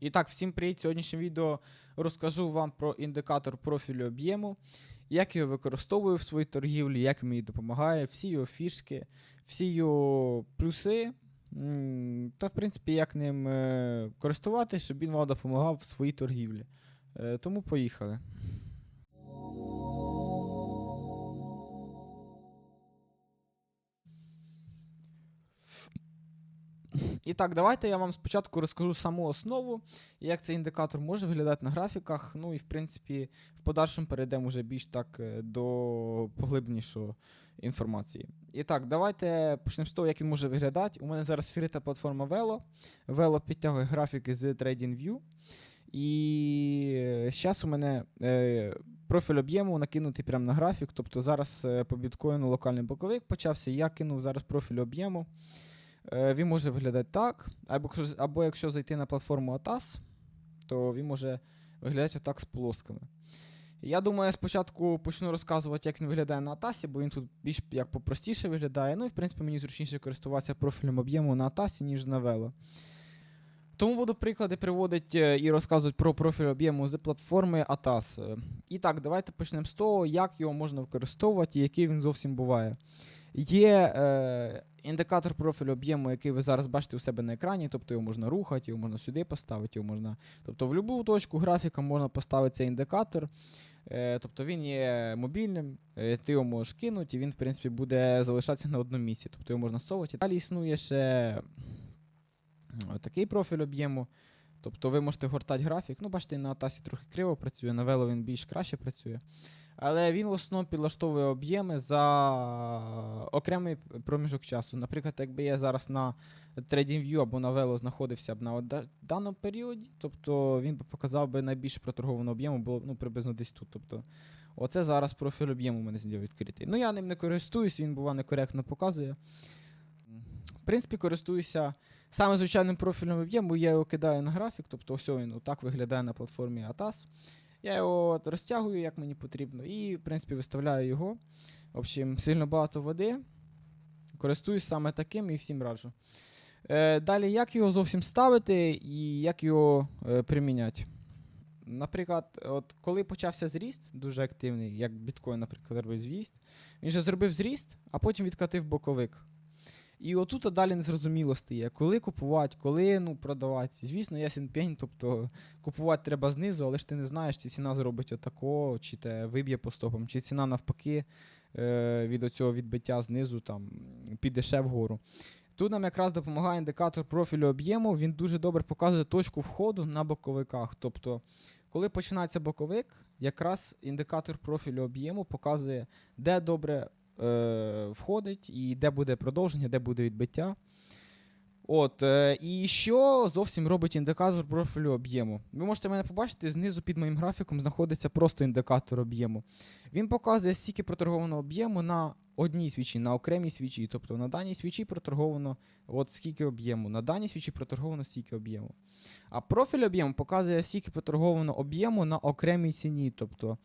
І так, всім привіт! Сьогоднішнє відео розкажу вам про індикатор профілю об'єму, як його використовую в своїй торгівлі, як мені допомагає, всі його фішки, всі його плюси. Та, в принципі, як ним е, користуватися, щоб він вам допомагав в своїй торгівлі. Е, Тому поїхали. І так, давайте я вам спочатку розкажу саму основу, як цей індикатор може виглядати на графіках. Ну і в принципі, в подальшому перейдемо вже більш так е, до поглибленішої інформації. І так, давайте почнемо з того, як він може виглядати. У мене зараз відкрита платформа Velo. Velo підтягує графіки з TradingView. І зараз у мене е, профіль об'єму накинутий прямо на графік. Тобто зараз е, по біткоїну локальний боковик почався. Я кинув зараз профіль об'єму. Е, Він може виглядати так. Або, або якщо зайти на платформу ATAS, то він може виглядати так з полосками. Я думаю, спочатку почну розказувати, як він виглядає на ATAS, бо він тут більш як попростіше виглядає. Ну і в принципі мені зручніше користуватися профілем об'єму на ATAS, ніж на Velo. Тому буду приклади приводити е, і розказувати про профіль об'єму з платформи ATAS. Е, І так, давайте почнемо з того, як його можна використовувати і який він зовсім буває. Є е, індикатор профілю об'єму, який ви зараз бачите у себе на екрані, тобто його можна рухати, його можна сюди поставити, його можна. Тобто в будь-яку точку графіка можна поставити цей індикатор. Е, тобто він є мобільним, е, ти його можеш кинути, і він, в принципі, буде залишатися на одному місці. Тобто його можна совати. Далі існує ще такий профіль об'єму. Тобто ви можете гортати графік. Ну, бачите, на Атасі трохи криво працює, на Вело він більш краще працює. Але він в основному підлаштовує об'єми за окремий проміжок часу. Наприклад, якби я зараз на TradingView або на Velo знаходився б на даному періоді, тобто він би показав би найбільше проторгованого об'єму, було ну, приблизно десь тут. Тобто, оце зараз профіль об'єму у мене зліва відкритий. Ну, я ним не користуюсь, він бува некоректно показує. В принципі, користуюся саме звичайним профілем об'єму, я його кидаю на графік, тобто ось він отак виглядає на платформі ATAS. Я його розтягую, як мені потрібно, і, в принципі, виставляю його. В общем, сильно багато води. Користуюсь саме таким і всім раджу. Е, далі, як його зовсім ставити і як його е, приміняти? Наприклад, от коли почався зріст, дуже активний, як біткоін, наприклад, робив зріст, він же зробив зріст, а потім відкатив боковик. І отут далі незрозуміло стає, коли купувати, коли ну, продавати. Звісно, ясен пень, тобто купувати треба знизу, але ж ти не знаєш, чи ціна зробить отако, чи те виб'є по стопам, чи ціна навпаки е, від оцього відбиття знизу там, піде ще вгору. Тут нам якраз допомагає індикатор профілю об'єму, він дуже добре показує точку входу на боковиках. Тобто, коли починається боковик, якраз індикатор профілю об'єму показує, де добре е, входить, і де буде продовження, де буде відбиття. От, е, і що зовсім робить індикатор профілю об'єму? Ви можете мене побачити, знизу під моїм графіком знаходиться просто індикатор об'єму. Він показує, скільки проторгованого об'єму на одній свічі, на окремій свічі. Тобто на даній свічі проторговано от скільки об'єму, на даній свічі проторговано стільки об'єму. А профіль об'єму показує, скільки проторговано об'єму на окремій ціні. Тобто,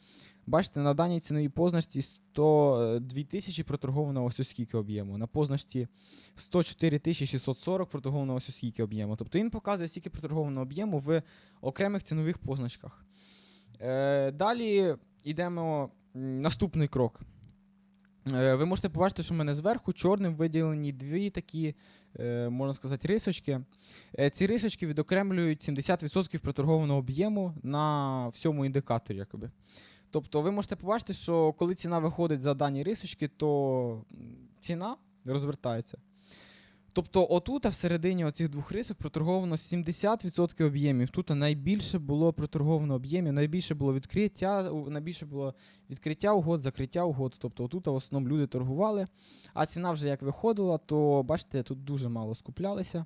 бачите, на даній ціновій позначці 102 тисячі проторговано ось скільки об'єму. На позначці 104 640 проторговано ось скільки об'єму. Тобто він показує, скільки проторговано об'єму в окремих цінових позначках. Е, далі йдемо наступний крок. Е, Ви можете побачити, що в мене зверху чорним виділені дві такі, е, можна сказати, рисочки. Е, Ці рисочки відокремлюють 70% проторгованого об'єму на всьому індикаторі. Якби. Тобто ви можете побачити, що коли ціна виходить за дані рисочки, то ціна розвертається. Тобто, отут, всередині оцих двох рисок проторговано 70% об'ємів. Тут найбільше було проторговано об'ємів, найбільше було відкриття, найбільше було відкриття угод, закриття угод. Тобто отут в основному люди торгували. А ціна вже як виходила, то бачите, тут дуже мало скуплялися.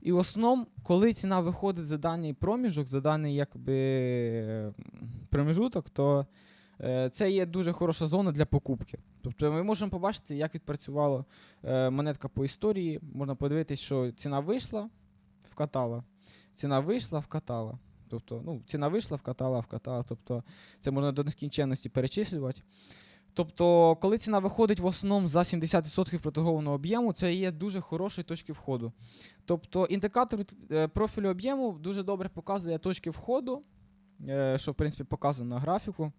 І в основному, коли ціна виходить за даний проміжок, за даний якби проміжуток, то це є дуже хороша зона для покупки. Тобто ми можемо побачити, як відпрацювала е, монетка по історії. Можна подивитись, що ціна вийшла, вкатала. Ціна вийшла, вкатала. Тобто, ну, ціна вийшла, вкатала, вкатала. Тобто це можна до нескінченності перечислювати. Тобто, коли ціна виходить в основному за 70% проторгованого об'єму, це є дуже хороші точки входу. Тобто індикатор е, профілю об'єму дуже добре показує точки входу, е, що в принципі показано на графіку.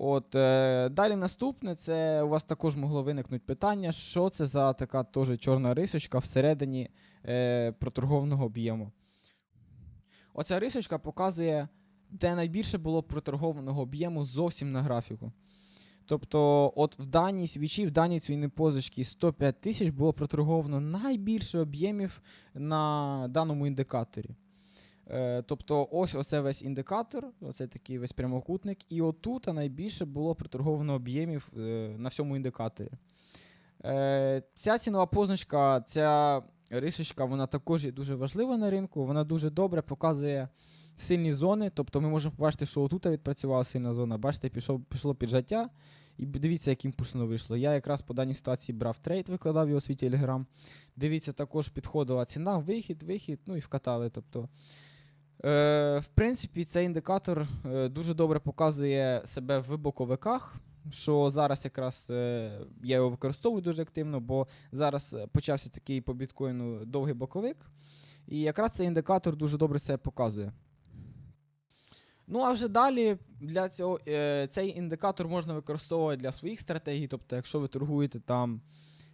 От, е, далі наступне, це у вас також могло виникнути питання, що це за така теж чорна рисочка всередині е, проторгованого об'єму. Оця рисочка показує, де найбільше було проторгованого об'єму зовсім на графіку. Тобто, от в даній свічі, в даній цвійній позичці 105 тисяч було проторговано найбільше об'ємів на даному індикаторі. Е, тобто, ось оце весь індикатор, оце такий весь прямокутник, і отут найбільше було проторговано об'ємів е, на всьому індикаторі. Е, ця цінова позначка, ця рисочка, вона також є дуже важлива на ринку. Вона дуже добре показує сильні зони. Тобто ми можемо побачити, що отут відпрацювала сильна зона. Бачите, пішов, пішло піджаття. І дивіться, як імпульсно вийшло. Я якраз по даній ситуації брав трейд, викладав його у свій Telegram. Дивіться, також підходила ціна, вихід, вихід, ну і вкатали. Тобто, е, в принципі, цей індикатор е, дуже добре показує себе в боковиках. Що зараз якраз е, я його використовую дуже активно, бо зараз почався такий по біткоїну довгий боковик. І якраз цей індикатор дуже добре це показує. Ну, а вже далі для цього е, цей індикатор можна використовувати для своїх стратегій. Тобто, якщо ви торгуєте там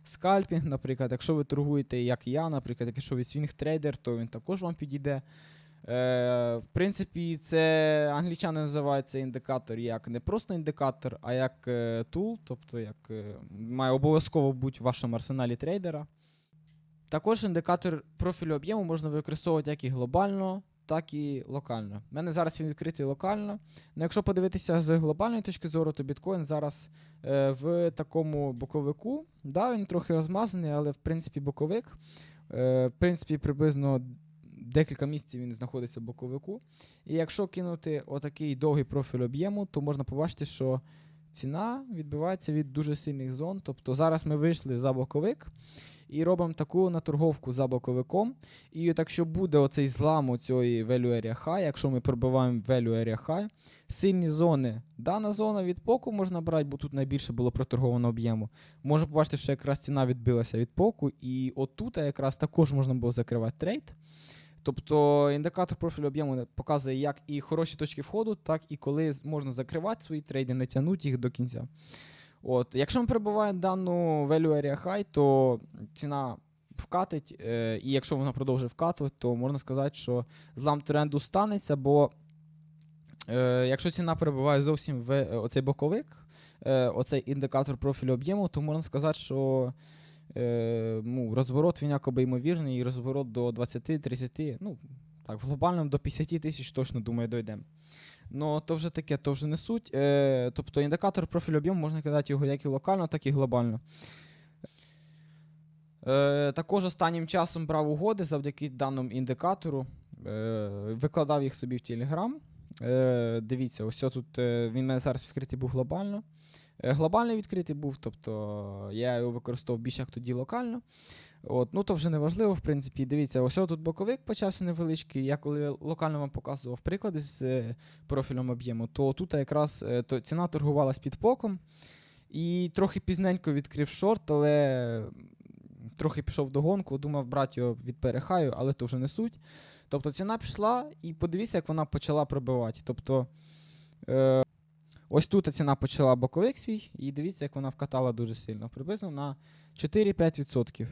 скальпінг, наприклад, якщо ви торгуєте, як я, наприклад, якщо ви свінг трейдер, то він також вам підійде. Е, в принципі, це англічани називають цей індикатор як не просто індикатор, а як е, тул, тобто як е, має обов'язково бути в вашому арсеналі трейдера. Також індикатор профілю об'єму можна використовувати як і глобально, так і локально. У мене зараз він відкритий локально. Ну, якщо подивитися з глобальної точки зору, то біткоін зараз е, в такому боковику. Да, він трохи розмазаний, але в принципі боковик. Е, в принципі, приблизно декілька місяців він знаходиться в боковику. І якщо кинути отакий довгий профіль об'єму, то можна побачити, що ціна відбивається від дуже сильних зон. Тобто зараз ми вийшли за боковик і робимо таку наторговку за боковиком. І от якщо буде оцей злам у цієї value area high, якщо ми пробиваємо value area high, сильні зони, дана зона від поку можна брати, бо тут найбільше було проторговано об'єму. Можна побачити, що якраз ціна відбилася від поку, і отут якраз також можна було закривати трейд. Тобто індикатор профілю об'єму показує як і хороші точки входу, так і коли можна закривати свої трейди, не тягнути їх до кінця. От, якщо ми перебуваємо дану value area high, то ціна вкатить, е, і якщо вона продовжує вкатувати, то можна сказати, що злам тренду станеться, бо е, якщо ціна перебуває зовсім в е, оцей боковик, е, оцей індикатор профілю об'єму, то можна сказати, що е, ну, розворот він якоби ймовірний, і розворот до 20-30, ну, так, в глобальному до 50 тисяч точно, думаю, дойдемо. Ну, то вже таке, то вже не суть. Е, тобто індикатор профілю об'єму можна кидати його як і локально, так і глобально. Е, також останнім часом брав угоди завдяки даному індикатору. Е, викладав їх собі в Telegram. Е, дивіться, ось тут е, він мене зараз відкритий був глобально. Е, глобально відкритий був, тобто я його використовував більше як тоді локально. От, ну то вже не важливо, в принципі. Дивіться, ось тут боковик почався невеличкий. Я коли локально вам показував приклади з е, профілем об'єму, то тут якраз е, то ціна торгувалась під поком. І трохи пізненько відкрив шорт, але трохи пішов до гонку, думав брати його від перехаю, але то вже не суть. Тобто ціна пішла, і подивіться, як вона почала пробивати. Тобто, ось тут ціна почала боковик свій, і дивіться, як вона вкатала дуже сильно, приблизно на 4-5%.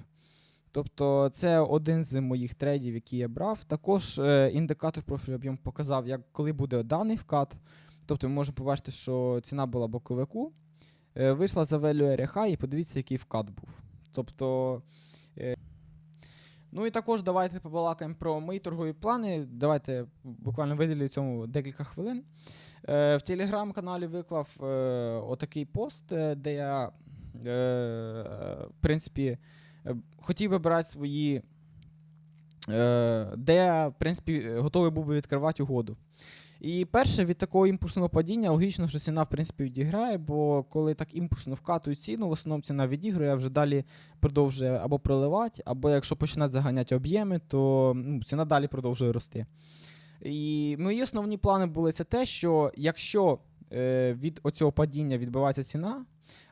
Тобто це один з моїх трейдів, які я брав. Також е, індикатор профілю об'єм показав, як, коли буде даний вкат. Тобто ми можемо побачити, що ціна була боковику. Е, вийшла за value area і подивіться, який вкат був. Тобто. Ну і також давайте побалакаємо про мої торгові плани. Давайте буквально виділю цьому декілька хвилин. Е, в телеграм-каналі виклав е, отакий пост, е, де я, е, в принципі, е, хотів би брати свої. Е, де я, в принципі, готовий був би відкривати угоду. І перше, від такого імпульсного падіння, логічно, що ціна, в принципі, відіграє, бо коли так імпульсно вкатують ціну, в основному ціна відіграє, а вже далі продовжує або проливати, або якщо починати заганяти об'єми, то ну, ціна далі продовжує рости. І мої основні плани були це те, що якщо е, від оцього падіння відбувається ціна,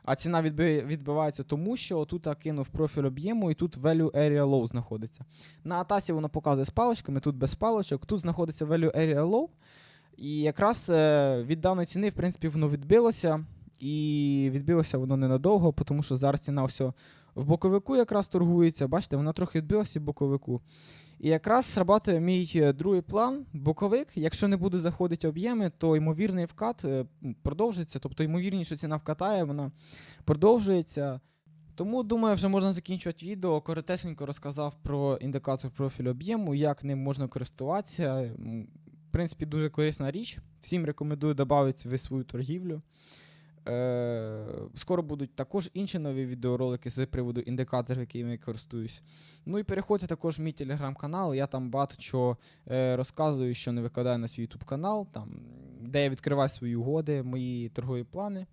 А ціна відби- відбивається тому, що тут я кинув профіль об'єму і тут value area low знаходиться. На атасі воно показує з паличками, тут без паличок, тут знаходиться value area low. І якраз е, від даної ціни, в принципі, воно відбилося. І відбилося воно ненадовго, тому що зараз ціна все в боковику якраз торгується. Бачите, вона трохи відбилася в боковику. І якраз срабатує мій е, другий план, боковик. Якщо не буде заходити об'єми, то ймовірний вкат е, продовжиться. Тобто, ймовірність, що ціна вкатає, вона продовжується. Тому, думаю, вже можна закінчувати відео. Коротесенько розказав про індикатор профілю об'єму, як ним можна користуватися. В принципі, дуже корисна річ. Всім рекомендую додати в свою торгівлю. Е, скоро будуть також інші нові відеоролики з приводу індикаторів, якими я користуюсь. Ну і переходьте також в мій телеграм-канал. Я там багато чого е, розказую, що не викладаю на свій YouTube канал, там, де я відкриваю свої угоди, мої торгові плани.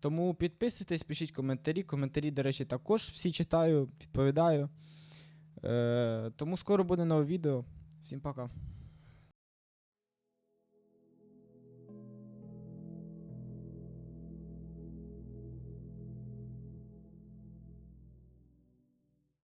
Тому підписуйтесь, пишіть коментарі. Коментарі, до речі, також всі читаю, відповідаю. Е, тому скоро буде нове відео. Всім пока.